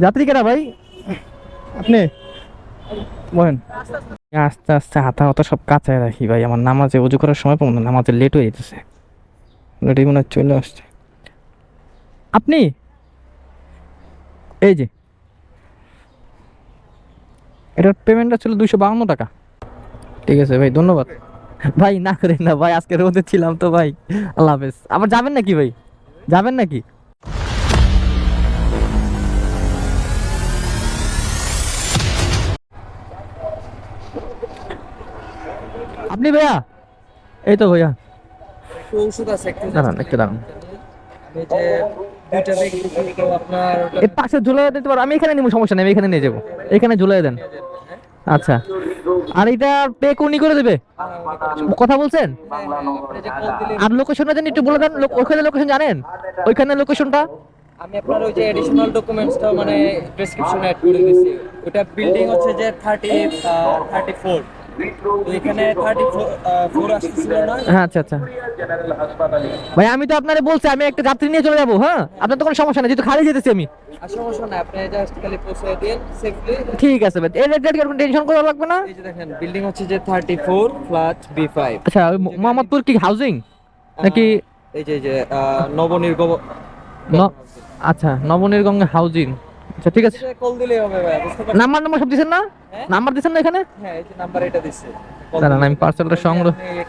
যাত্রী কেনা ভাই? আপনি? বলেন আস্তে আস্তে, হাতা হাতা সব কাঁচায় রাখি ভাই, আমার নামাজে উজু করার সময় পাবো না নামাজে লেট হয়ে যেতেছে। লেট মনে হয় চলে আসছে। আপনি? এই যে। এটার পেমেন্টটা ছিল দুইশো বাউন্ন টাকা। ঠিক আছে ভাই, ধন্যবাদ। ভাই, না করেন না ভাই আজকে রোদে ছিলাম তো ভাই। আল্লাহ হাফেজ। আবার যাবেন নাকি ভাই? যাবেন নাকি? আপনি ভাইয়া? এই তো ভাইয়া। একটু ওষুধ আছে একটু দাঁড়ান একটু দাঁড়ান। আমি যে দুইটা ব্যাগ দিচ্ছি তো আপনার এই পাশে ঝুলাই দিতে পারো আমি এখানে নিবো সমস্যা নেই আমি এখানে নিয়ে যাব। এখানে ঝুলাই দেন। আচ্ছা। আর এটা পে কোনি করে দেবে? কথা বলছেন? আর লোকেশনটা জানি একটু বলে দেন ওইখানে লোকেশন জানেন? ওইখানে লোকেশনটা আমি আপনার ওই যে এডিশনাল ডকুমেন্টসটা মানে প্রেসক্রিপশনে অ্যাড করে দিয়েছি ওটা বিল্ডিং হচ্ছে যে থার্টি থার্টি ফোর হ্যাঁ আচ্ছা আচ্ছা। ভাই আমি তো আপনারে বলছি আমি একটা যাত্রী নিয়ে চলে যাব হ্যাঁ? আপনার তো কোনো সমস্যা নেই যেহেতু খালি যেতেছি আমি। সমস্যা না আপনি জাস্ট খালি পৌঁছে দিন সেফলি ঠিক আছে ভাই। এর রেট কোনো টেনশন করা লাগবে না? এই যে দেখেন বিল্ডিং হচ্ছে যে thirty four flat B five আচ্ছা মোহাম্মদপুর কি হাউজিং নাকি এই যে এই যে নবনির্গম ন- আচ্ছা নবনির্গঙ্গা হাউজিং আচ্ছা ঠিক আছে। কল দিলেই হবে ভাই নাম্বার নাম্বার সব না? হ্যাঁ? নাম্বার না এখানে? হ্যাঁ এই যে নাম্বার এটা দাঁড়ান আমি পার্সেলটা সংগ্রহ ইয়ে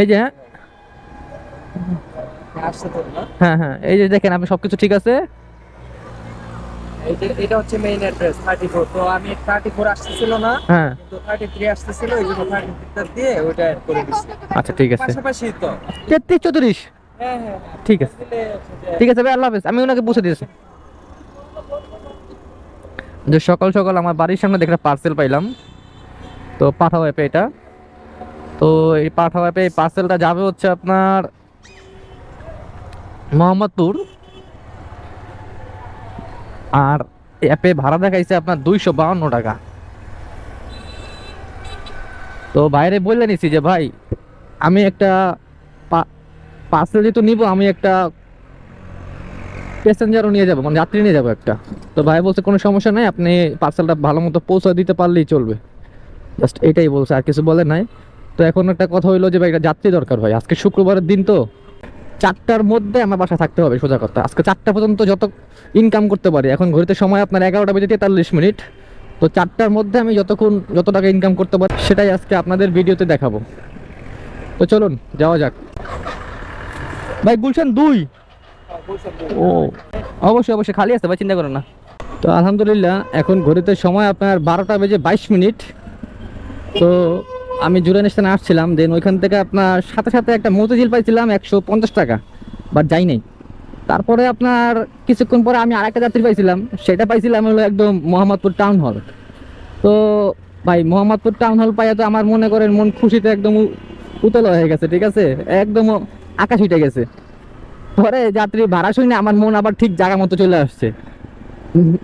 এই যে হ্যাঁ হ্যাঁ হ্যাঁ এই যে দেখেন আপনি সবকিছু ঠিক আছে? এটা হচ্ছে মেইন অ্যাড্রেস 34 তো আমি 34 আসতেছিল না হ্যাঁ। কিন্তু 33 আসতেছিল এই জন্য 33 দিয়ে অ্যাড করে দিছি। আচ্ছা ঠিক আছে। পাশাপাশি তো তেত্রিশ চৌত্রিশ। ঠিক আছে। দিলে হচ্ছে যে ঠিক আছে ভাই আল্লাহ হাফেজ। আমি ওনাকে পৌঁছে দিয়েছি। যে সকাল সকাল আমার বাড়ির সামনে দেখে পার্সেল পাইলাম। তো পাঠাও অ্যাপে এটা। তো এই পাঠাও অ্যাপে এই পার্সেলটা যাবে হচ্ছে আপনার মোহাম্মদপুর। আর অ্যাপে ভাড়া দেখাইছে আপনার দুইশো বাউন্ন টাকা। তো বাইরে বলে নিছি যে ভাই আমি একটা পার্সেল যেহেতু নিব, আমি একটা প্যাসেঞ্জারও নিয়ে যাব মানে যাত্রী নিয়ে যাব একটা। তো ভাই বলছে, কোনো সমস্যা নাই, আপনি পার্সেলটা ভালো মতো পৌঁছে দিতে পারলেই চলবে। জাস্ট এটাই বলছে, আর কিছু বলে নাই। তো এখন একটা কথা হইল যে ভাই, একটা যাত্রী দরকার ভাই। আজকে শুক্রবারের দিন তো চারটার মধ্যে আমার বাসা থাকতে হবে, সোজা কথা। আজকে চারটা পর্যন্ত যত ইনকাম করতে পারি, এখন ঘড়িতে সময় আপনার এগারোটা বেজে তেতাল্লিশ মিনিট। তো চারটার মধ্যে আমি যতক্ষণ, যত টাকা ইনকাম করতে পারি, সেটাই আজকে আপনাদের ভিডিওতে দেখাবো। তো চলুন, যাওয়া যাক। ভাই গুলশান দুই। ও অবশ্যই অবশ্যই খালি আছে ভাই চিন্তা করো না। তো আলহামদুলিল্লাহ এখন ঘড়িতে সময় আপনার বারোটা বেজে বাইশ মিনিট। তো আমি জুরান স্থানে আসছিলাম দেন ওইখান থেকে আপনার সাথে সাথে একটা মতিঝিল পাইছিলাম একশো পঞ্চাশ টাকা বাট যাই নাই। তারপরে আপনার কিছুক্ষণ পরে আমি আরেকটা যাত্রী পাইছিলাম সেটা পাইছিলাম হলো একদম মোহাম্মদপুর টাউন হল। তো ভাই মোহাম্মদপুর টাউন হল পাইয়া তো আমার মনে করেন মন খুশিতে একদম উতল হয়ে গেছে ঠিক আছে? একদম আকাশ উঠে গেছে। পরে যাত্রী ভাড়া শুনে আমার মন আবার ঠিক জায়গা মতো চলে আসছে।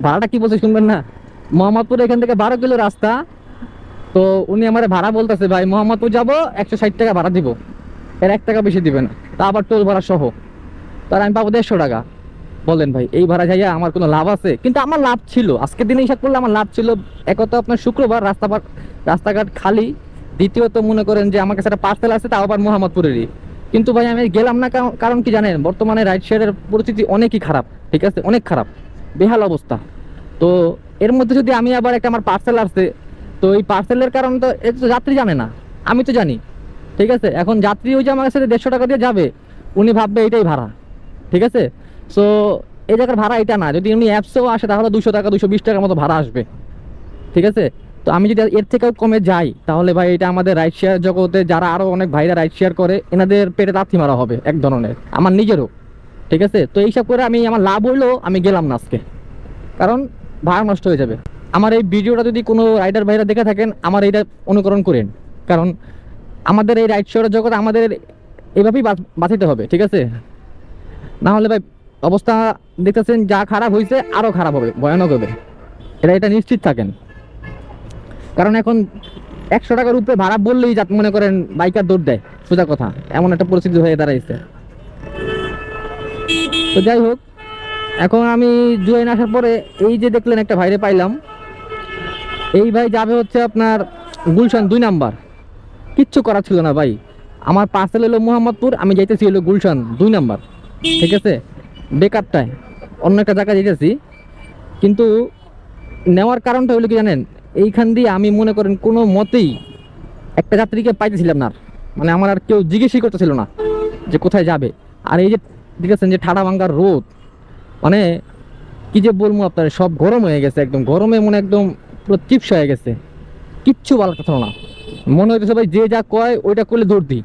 ভাড়াটা কি বলছে শুনবেন না? মোহাম্মদপুর এখান থেকে বারো কিলো রাস্তা। তো উনি আমার ভাড়া বলতেছে, ভাই, মোহাম্মদপুর যাব, একশো ষাট টাকা ভাড়া দিব। এর এক টাকা বেশি দিবেন তা আবার টোল ভাড়া সহ। তার আমি পাবো দেড়শো টাকা। বলেন ভাই, এই ভাড়া যাইয়া আমার কোনো লাভ আছে? কিন্তু আমার লাভ ছিল। আজকের দিনে হিসাব করলে আমার লাভ ছিল। একত আপনার শুক্রবার রাস্তা রাস্তাঘাট খালি। দ্বিতীয়ত মনে করেন যে আমার কাছে একটা পার্সেল আছে, তাও আবার মোহাম্মদপুরেরই। কিন্তু ভাই, আমি গেলাম না কারণ- কি জানেন? বর্তমানে রাইড শেয়ারের পরিস্থিতি অনেকই খারাপ, ঠিক আছে? অনেক খারাপ, বেহাল অবস্থা। তো এর মধ্যে যদি আমি আবার একটা আমার পার্সেল আসছে তো এই পার্সেলের কারণ তো এটা তো যাত্রী জানে না, আমি তো জানি, ঠিক আছে? এখন যাত্রী ওই যে আমার কাছে দেড়শো টাকা দিয়ে যাবে, উনি ভাববে এটাই ভাড়া, ঠিক আছে? সো এই জায়গার ভাড়া এটা না, যদি উনি অ্যাপসেও আসে, তাহলে দুশো টাকা, দুশো বিশ টাকার মতো ভাড়া আসবে, ঠিক আছে? তো আমি যদি এর থেকেও কমে যাই, তাহলে ভাই এটা আমাদের রাইড শেয়ার জগতে যারা আরও অনেক ভাইরা রাইড শেয়ার করে, এনাদের পেটে লাথি মারা হবে এক ধরনের, আমার নিজেরও, ঠিক আছে? তো এইসব করে আমি, আমার লাভ হইলেও আমি গেলাম না আজকে। কারণ ভাড়া নষ্ট হয়ে যাবে। আমার এই ভিডিওটা যদি কোনো রাইডার ভাইরা দেখে থাকেন, আমার এইটা অনুকরণ করেন। কারণ আমাদের এই রাইড শেয়ারের জগতে আমাদের এভাবেই বাঁচ- বাঁচাতে হবে, ঠিক আছে? না হলে ভাই অবস্থা দেখতেছেন, যা খারাপ হয়েছে আরও খারাপ হবে, ভয়ানক হবে। এটা এটা নিশ্চিত থাকেন। কারণ এখন একশো টাকার উপরে ভাড়া বললেই যাত মনে করেন বাইকার দৌড় দেয়, সোজা কথা। এমন একটা পরিস্থিতি হয়ে দাঁড়াইছে। তো যাই হোক, এখন আমি জুয়াইন আসার পরে এই যে দেখলেন একটা ভাইরে পাইলাম, এই ভাই যাবে হচ্ছে আপনার গুলশান দুই নাম্বার। কিচ্ছু করার ছিল না ভাই। আমার পার্সেল হলো মোহাম্মদপুর, আমি যাইতেছি হলো গুলশান দুই নাম্বার। ঠিক আছে? বেকারটায়। অন্য একটা জায়গায় যেতেছি কিন্তু নেওয়ার কারণটা হলো কি জানেন? এইখান দিয়ে আমি মনে করেন কোনো মতেই একটা যাত্রীকে পাইতেছিলাম না মানে আমার আর কেউ জিজ্ঞেসই করতেছিল না যে কোথায় যাবে। আর এই যে দেখেছেন যে ঠাডা ভাঙ্গার রোদ মানে কি যে বলব আপনার, সব গরম হয়ে গেছে একদম। গরমে মনে একদম পুরো চিপস হয়ে গেছে। কিচ্ছু ভালো কথা না। মনে হইতেছে ভাই, যে যা কয় ওইটা করলে দৌড় দিই।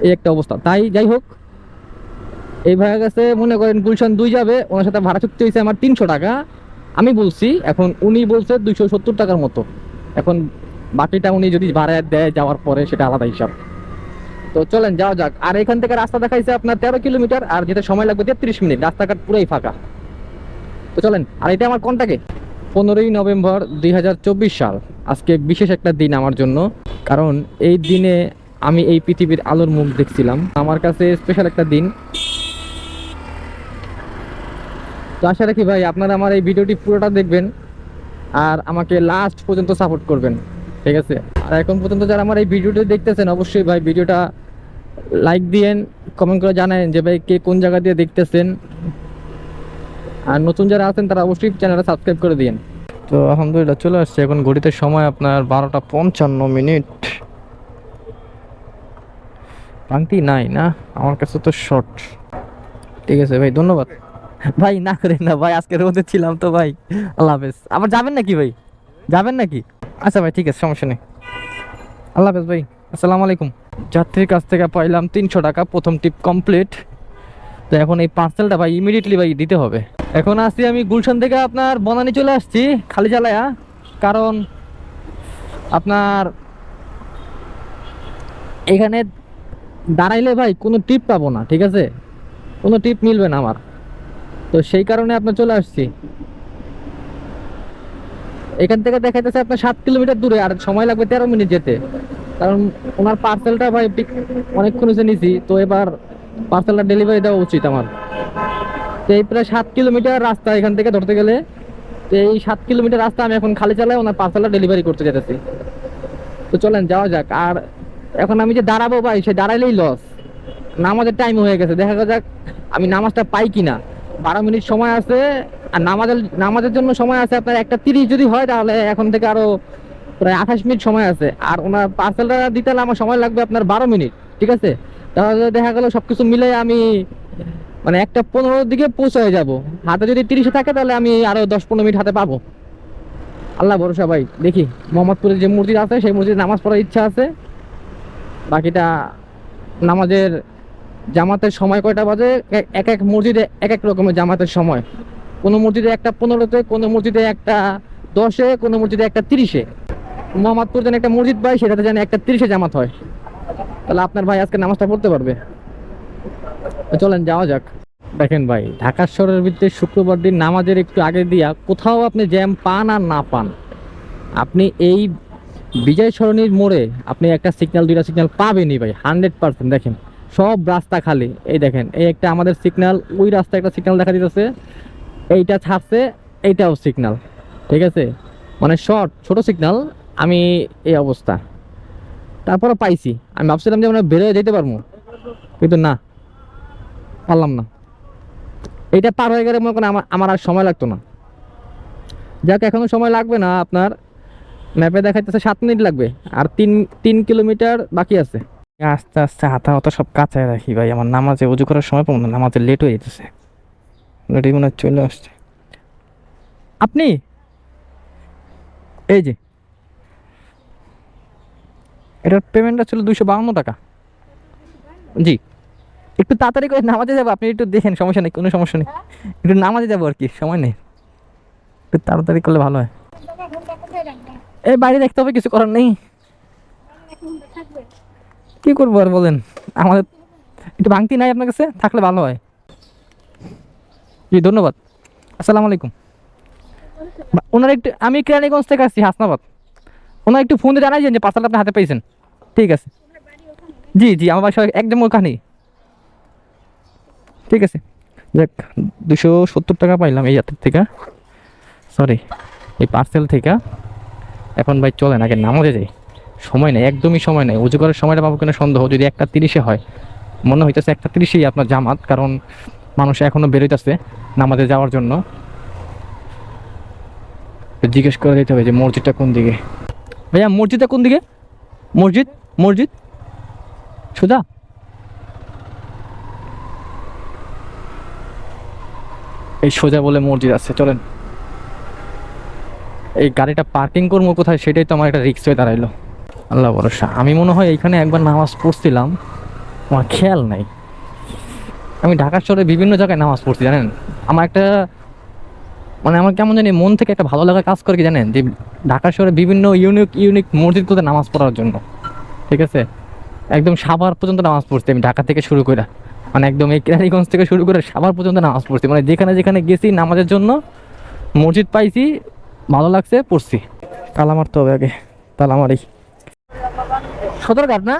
এই একটা অবস্থা। তাই যাই হোক, এই ভাইয়ের কাছে মনে করেন গুলশান দুই যাবে, ওনার সাথে ভাড়া চুক্তি হয়েছে আমার তিনশো টাকা। আমি বলছি, এখন উনি বলছে দুইশো সত্তর টাকার মতো। এখন বাকিটা উনি যদি ভাড়া দেয় যাওয়ার পরে সেটা আলাদা হিসাব। তো চলেন, যাওয়া যাক। আর এখান থেকে রাস্তা দেখাইছে আপনার তেরো কিলোমিটার, আর যেটা সময় লাগবে তেত্রিশ মিনিট। রাস্তাঘাট পুরাই ফাঁকা। তো চলেন, আর এটা আমার কোনটাকে পনেরোই নভেম্বর দুই হাজার চব্বিশ সাল। আজকে বিশেষ একটা দিন আমার জন্য। কারণ এই দিনে আমি এই পৃথিবীর আলোর মুখ দেখছিলাম। আমার কাছে স্পেশাল একটা দিন। তো আশা রাখি ভাই, আপনারা আমার এই ভিডিওটি পুরোটা দেখবেন আর আমাকে লাস্ট পর্যন্ত সাপোর্ট করবেন, ঠিক আছে? আর এখন পর্যন্ত যারা আমার এই ভিডিওটি দেখতেছেন, অবশ্যই ভাই ভিডিওটা লাইক দিয়েন কমেন্ট করে জানান যে ভাই কে কোন জায়গা দিয়ে দেখতেছেন। আর নতুন যারা আছেন, তারা অবশ্যই চ্যানেলটা সাবস্ক্রাইব করে দিন তো আলহামদুলিল্লাহ চলে আসছে। এখন ঘড়িতে সময় আপনার বারোটা পঞ্চান্ন মিনিট। ভাঙতি নাই না? আমার কাছে তো শর্ট ঠিক আছে ভাই, ধন্যবাদ। ভাই, না করেন না, ভাই আজকে রোদে ছিলাম তো ভাই। আল্লাহ হাফেজ। আবার যাবেন নাকি ভাই? যাবেন নাকি? আচ্ছা ভাই, ঠিক আছে, সমস্যা নেই। আল্লাহ হাফেজ ভাই, আসসালামু আলাইকুম। যাত্রীর কাছ থেকে পাইলাম তিনশো টাকা, প্রথম টিপ কমপ্লিট। তো এখন এই পার্সেলটা ভাই ইমিডিয়েটলি ভাই দিতে হবে। এখন আসছি আমি গুলশান থেকে আপনার বনানি চলে আসছি, খালি চালায়া কারণ আপনার এখানে দাঁড়াইলে ভাই কোনো টিপ পাবো না, ঠিক আছে? কোনো টিপ মিলবে না আমার। তো সেই কারণে আপনার চলে আসছি। এখান থেকে দেখাইতেছে আপনার সাত কিলোমিটার দূরে, আর সময় লাগবে তেরো মিনিট যেতে। কারণ ওনার পার্সেলটা ভাই অনেকক্ষণ হচ্ছে নিছি, তো এবার পার্সেলটা ডেলিভারি দেওয়া উচিত আমার। তো এই প্রায় সাত কিলোমিটার রাস্তা এখান থেকে ধরতে গেলে, তো এই সাত কিলোমিটার রাস্তা আমি এখন খালি চালাই ওনার পার্সেলটা ডেলিভারি করতে যেতেছি তো চলেন, যাওয়া যাক। আর এখন আমি যে দাঁড়াবো ভাই, সে দাঁড়াইলেই লস নামাজের টাইম হয়ে গেছে, দেখা যাক আমি নামাজটা পাই কিনা। বারো মিনিট সময় আছে, আর নামাজের নামাজের জন্য সময় আছে আপনার একটা তিরিশ যদি হয় তাহলে এখন থেকে আরও প্রায় আঠাশ মিনিট সময় আছে। আর ওনার পার্সেলটা দিতে হলে আমার সময় লাগবে আপনার বারো মিনিট, ঠিক আছে? তাহলে দেখা গেল সবকিছু মিলে আমি মানে একটা পনেরোর দিকে পৌঁছে যাব। হাতে যদি তিরিশে থাকে তাহলে আমি আরও দশ পনেরো মিনিট হাতে পাবো। আল্লাহ ভরসা ভাই, দেখি মোহাম্মদপুরে যে মসজিদ আছে, সেই মসজিদে নামাজ পড়ার ইচ্ছা আছে। বাকিটা নামাজের জামাতের সময় কয়টা বাজে? এক- এক মসজিদে এক এক রকমের জামাতের সময়। কোনো মসজিদে একটা পনেরোতে, কোনো মসজিদে একটা দশে, কোনো মসজিদে একটা তিরিশে। মোহাম্মদপুর যেন একটা মসজিদ পাই সেটাতে যেন একটা তিরিশে জামাত হয়। তাহলে আপনার ভাই আজকে নামাজটা পড়তে পারবে? চলেন, যাওয়া যাক। দেখেন ভাই, ঢাকা শহরের ভিতরে শুক্রবার দিন নামাজের একটু আগে দিয়া কোথাও আপনি জ্যাম পান আর না পান। আপনি এই বিজয় সরণির মোড়ে আপনি একটা সিগন্যাল দুইটা সিগন্যাল পাবেনই ভাই হান্ড্রেড পার্সেন্ট দেখেন সব রাস্তা খালি। এই দেখেন, এই একটা আমাদের সিগন্যাল ওই রাস্তা একটা সিগন্যাল দেখা দিতেছে। এইটা ছাড়ছে, এইটাও সিগন্যাল ঠিক আছে? মানে শর্ট ছোট সিগন্যাল আমি এই অবস্থা। তারপরে পাইছি। আমি ভাবছিলাম যে আমরা বেরোয় যেতে পারব, কিন্তু না, পারলাম না। এইটা পার হয়ে গেলে মনে করেন আমার আমার আর সময় লাগতো না। যাক, এখনও সময় লাগবে না আপনার। ম্যাপে দেখাইতেছে সাত মিনিট লাগবে, আর তিন তিন কিলোমিটার বাকি আছে। আস্তে আস্তে হাতা হাতা সব কাঁচায় রাখি ভাই। আমার নামাজে উজু করার সময় পাবো না নামাজে লেট হয়ে যেতেছে। রেডি মনে চলে আসছে। আপনি? এই যে। এটার পেমেন্টটা ছিল দুশো বাউন্ন টাকা। জি। একটু তাড়াতাড়ি করে নামাজে যাব, আপনি একটু দেখেন, সমস্যা নেই, কোনো সমস্যা নেই। একটু নামাজে যাব আর কি, সময় নেই। একটু তাড়াতাড়ি করলে ভালো হয়। এই বাইরে দেখতে হবে, কিছু করার নেই। কি করব আর বলেন? আমাদের একটু ভাঙতি নাই আপনার কাছে? থাকলে ভালো হয়। জি, ধন্যবাদ। আসসালামু আলাইকুম। ওনার একটু, আমি কেরানীগঞ্জ থেকে আসছি, হাসনাবাদ। ওনার একটু ফোনে জানাইছেন যে পার্সেলটা আপনি হাতে পেয়েছেন। ঠিক আছে। জি জি, আমার বাসা একদম ওখানেই। ঠিক আছে। দেখ দুশো সত্তর টাকা পাইলাম এই যাত্রার থেকে। সরি এই পার্সেল থেকে। এখন ভাই চলেন, আগে নামাজে যাই। সময় নেই, একদমই সময় নেই। উজু করার সময়টা পাবো কিনা সন্দেহ। যদি একটা তিরিশে হয়, মনে হইতেছে একটা তিরিশেই আপনার জামাত, কারণ মানুষ এখনও বেরোইতেছে নামাজে যাওয়ার জন্য। জিজ্ঞেস করে দিতে হবে যে, মসজিদটা কোন দিকে? ভাইয়া, মসজিদটা কোন দিকে? মসজিদ? মসজিদ? সোজা? এই সোজা বলে মসজিদ আছে, চলেন। এই গাড়িটা পার্কিং করব কোথায়, সেটাই তো আমার একটা রিক্স হয়ে দাঁড়াইলো। আল্লাহ ভরসা। আমি মনে হয় এইখানে একবার নামাজ পড়ছিলাম। আমার খেয়াল নাই। আমি ঢাকা শহরে বিভিন্ন জায়গায় নামাজ পড়ছি, জানেন? আমার একটা মানে আমার কেমন জানি মন থেকে একটা ভালো লাগা কাজ করে কি জানেন? যে ঢাকা শহরে বিভিন্ন ইউনিক ইউনিক মসজিদ মসজিদগুলোতে নামাজ পড়ার জন্য। ঠিক আছে? একদম সাভার পর্যন্ত নামাজ পড়ছি আমি ঢাকা থেকে শুরু করে। মানে একদম এই কেরানীগঞ্জ থেকে শুরু করে সাভার পর্যন্ত নামাজ পড়ছি। মানে যেখানে যেখানে গেছি নামাজের জন্য মসজিদ পাইছি, ভালো লাগছে, পড়ছি। তালা মারতে হবে আগে। তালা মারি সদরঘাট না?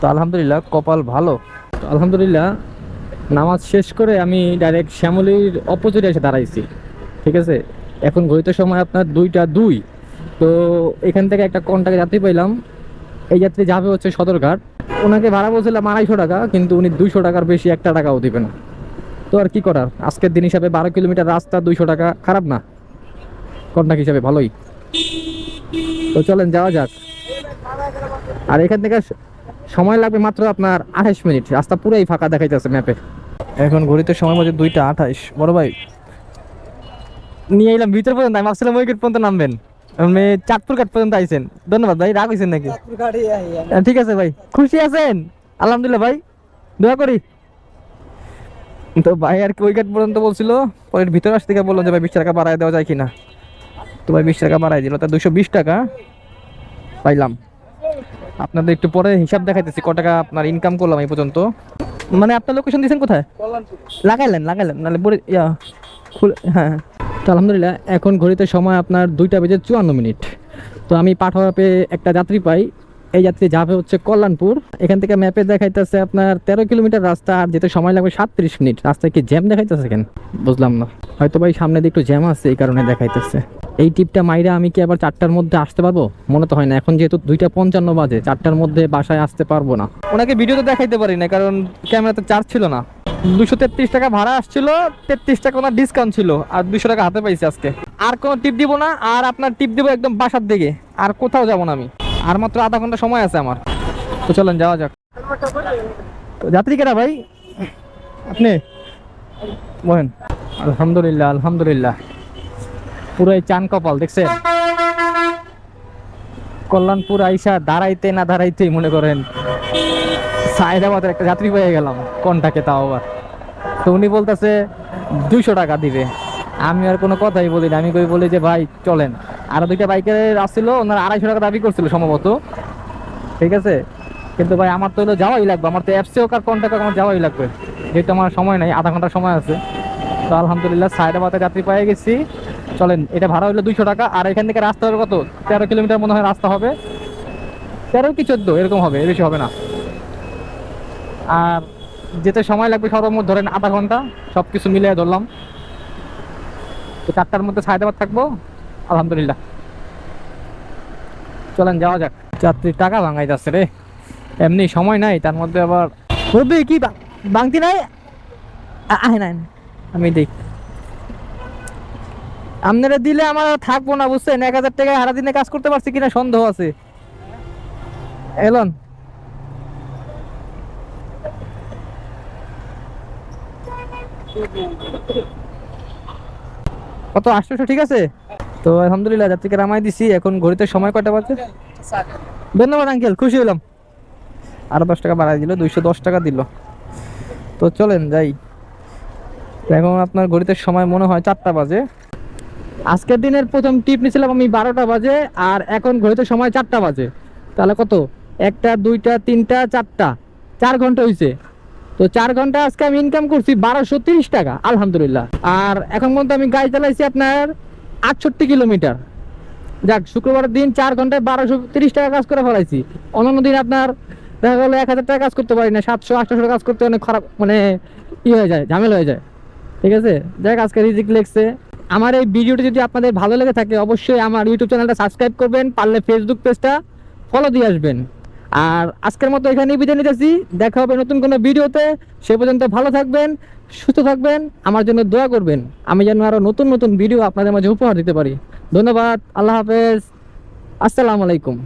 তো আলহামদুলিল্লাহ, কপাল ভালো। তো আলহামদুলিল্লাহ, নামাজ শেষ করে আমি ডাইরেক্ট শ্যামলির অপোজিটে এসে দাঁড়াইছি, ঠিক আছে? এখন ঘড়িতে সময় আপনার দুইটা দুই। তো এখান থেকে একটা কন্টাকে যাত্রী পাইলাম। এই যাত্রী যাবে হচ্ছে সদরঘাট। ওনাকে ভাড়া বলছিলাম আড়াইশো টাকা, কিন্তু উনি দুইশো টাকার বেশি একটা টাকাও দিবে না। তো আর কি করার? আজকের দিন হিসাবে বারো কিলোমিটার রাস্তা, দুইশো টাকা, খারাপ না? কন্টাক হিসাবে ভালোই। তো চলেন যাওয়া যাক। আর এখান থেকে সময় লাগবে মাত্র আপনার আঠাইশ মিনিট। রাস্তা পুরাই ফাঁকা দেখাইতেছে ম্যাপে। এখন ঘড়িতে সময় মধ্যে দুইটা আঠাইশ। বড় ভাই নিয়ে এলাম ভিতর পর্যন্ত আমি ভাবছিলাম ওই পর্যন্ত নামবেন। আপনি চাঁদপুর ঘাট পর্যন্ত আইছেন। ধন্যবাদ ভাই রাগ হয়েছেন নাকি? হ্যাঁ, ঠিক আছে ভাই খুশি আছেন? আলহামদুলিল্লাহ ভাই দোয়া করি। তো ভাই আর কি ওই গেট পর্যন্ত বলছিল পরে ভিতরে আসতে থেকে বললাম যে ভাই বিশ টাকা বাড়ায় দেওয়া যায় কিনা। তো বিশ টাকা বাড়াই দিল, তা দুশো বিশ টাকা পাইলাম। আপনাদের একটু পরে হিসাব দেখাইতেছি, ক টাকা আপনার ইনকাম করলাম এই পর্যন্ত। মানে আপনার লোকেশন দিয়েছেন কোথায়? লাগাইলেন লাগাইলেন, নাহলে পরে, ইয়া, খুলে হ্যাঁ তো আলহামদুলিল্লাহ, এখন ঘড়িতে সময় আপনার দুইটা বেজে চুয়ান্ন মিনিট। তো আমি পাঠাপে একটা যাত্রী পাই। এই যাত্রী যাবে হচ্ছে কল্যাণপুর। এখান থেকে ম্যাপে দেখাইতেছে আপনার তেরো কিলোমিটার রাস্তা, আর যেতে সময় লাগবে সাতত্রিশ মিনিট। রাস্তায় কি জ্যাম দেখাইতেছে কেন? বুঝলাম না। হয়তো ভাই সামনে দিয়ে একটু জ্যাম আছে, এই কারণে দেখাইতেছে। এই টিপটা মাইরা আমি কি আবার চারটার মধ্যে আসতে পারব? মনে তো হয় না এখন যেহেতু দুইটা পঞ্চান্ন বাজে চারটার মধ্যে বাসায় আসতে পারব না। ওনাকে ভিডিওতে দেখাইতে পারি না কারণ ক্যামেরাতে চার্জ ছিল না। দুশো তেত্রিশ টাকা ভাড়া আসছিল তেত্রিশ টাকা ওনার ডিসকাউন্ট ছিল আর দুশো টাকা হাতে পাইছি আজকে। আর কোনো টিপ দিব না আর আপনার টিপ দিব একদম বাসার দিকে আর কোথাও যাব না আমি। আর মাত্র আধা ঘণ্টা সময় আছে আমার। তো চলেন যাওয়া যাক। তো যাত্রী কেনা ভাই? আপনি? বলেন। আলহামদুলিল্লাহ আলহামদুলিল্লাহ। পুরো চান কপাল, দেখছেন? কল্যাণপুর আইসা দাঁড়াইতে না দাঁড়াইতেই মনে করেন সায়দাবাদের একটা যাত্রী পেয়ে গেলাম, কোনটাকে তাও আবার। তো উনি বলতেছে, দুইশো টাকা দিবে। আমি আর কোনো কথাই বলি না, আমি কই বলি যে, ভাই, চলেন। আরও দুইটা বাইকের আসছিল, ওনারা আড়াইশো টাকা দাবি করছিল সম্ভবত। ঠিক আছে? কিন্তু ভাই, আমার তো হলো যাওয়াই লাগবে, আমার তো অ্যাপসে হোক আর কন্ট্যাক্ট আমার যাওয়াই লাগবে। যেহেতু আমার সময় নাই, আধা ঘণ্টা সময় আছে। তো আলহামদুলিল্লাহ সায়দাবাদে যাত্রী পেয়ে গেছি। চলেন এটা ভাড়া হলো দুইশো টাকা আর এখান থেকে রাস্তা হবে কত? তেরো কিলোমিটার মনে হয় রাস্তা হবে। তেরো কি চোদ্দ? এরকম হবে বেশি হবে না। আর যেতে সময় লাগবে সর্বমোট ধরেন আধা ঘণ্টা সব কিছু মিলিয়ে ধরলাম। তো চারটার মধ্যে সায়দাবাদ থাকব আলহামদুলিল্লাহ। চলেন যাওয়া যাক। যাত্রীর টাকা ভাঙাই যাচ্ছে রে। এমনি সময় নাই তার মধ্যে আবার কি বা- ভাঙতি নাই? আহে নাই। আমি দেখ আপনারা দিলে আমার থাকব না, বুঝছেন? এক হাজার টাকায় সারা দিনে কাজ করতে পারছি কিনা সন্দেহ আছে। এলন। কত, আটশোশো, ঠিক আছে? তো আলহামদুলিল্লাহ, যাত্রীকে নামাই দিছি। এখন ঘড়িতে সময় কয়টা বাজে? ধন্যবাদ, আঙ্কেল, খুশি হলাম। আরও দশ টাকা বাড়াই দিল, দুইশো দশ টাকা দিল। তো চলেন, যাই। এখন আপনার ঘড়িতে সময় মনে হয় চারটা বাজে। আজকের দিনের প্রথম টিপ নিয়েছিলাম আমি বারোটা বাজে আর এখন ঘড়িতে সময় চারটা বাজে। তাহলে কত? একটা, দুইটা, তিনটা, চারটা। চার ঘণ্টা হয়েছে তো চার ঘণ্টা আজকে আমি ইনকাম করছি বারোশো তিরিশ টাকা, আলহামদুলিল্লাহ। আর এখন পর্যন্ত আমি গাড়ি চালাইছি আপনার আটষট্টি কিলোমিটার। যাক, শুক্রবারের দিন চার ঘন্টায় বারোশো তিরিশ টাকা কাজ করে ফেলাইছি। অন্যান্য দিন আপনার দেখা গেলো এক হাজার টাকা কাজ করতে পারি না, সাতশো আটশো কাজ করতে অনেক খারাপ মানে ই হয়ে যায়, ঝামেলা হয়ে যায়। ঠিক আছে? দেখ আজকে রিজিক লেগছে। আমার এই ভিডিওটি যদি আপনাদের ভালো লেগে থাকে, অবশ্যই আমার ইউটিউব চ্যানেলটা সাবস্ক্রাইব করবেন, পারলে ফেসবুক পেজটা ফলো দিয়ে আসবেন। আর আজকের মতো এখানেই বিদায় নিতেছি। দেখা হবে নতুন কোনো ভিডিওতে। সে পর্যন্ত ভালো থাকবেন, সুস্থ থাকবেন, আমার জন্য দোয়া করবেন। আমি যেন আরও নতুন নতুন ভিডিও আপনাদের মাঝে উপহার দিতে পারি। ধন্যবাদ, আল্লাহ হাফেজ। আসসালামু আলাইকুম।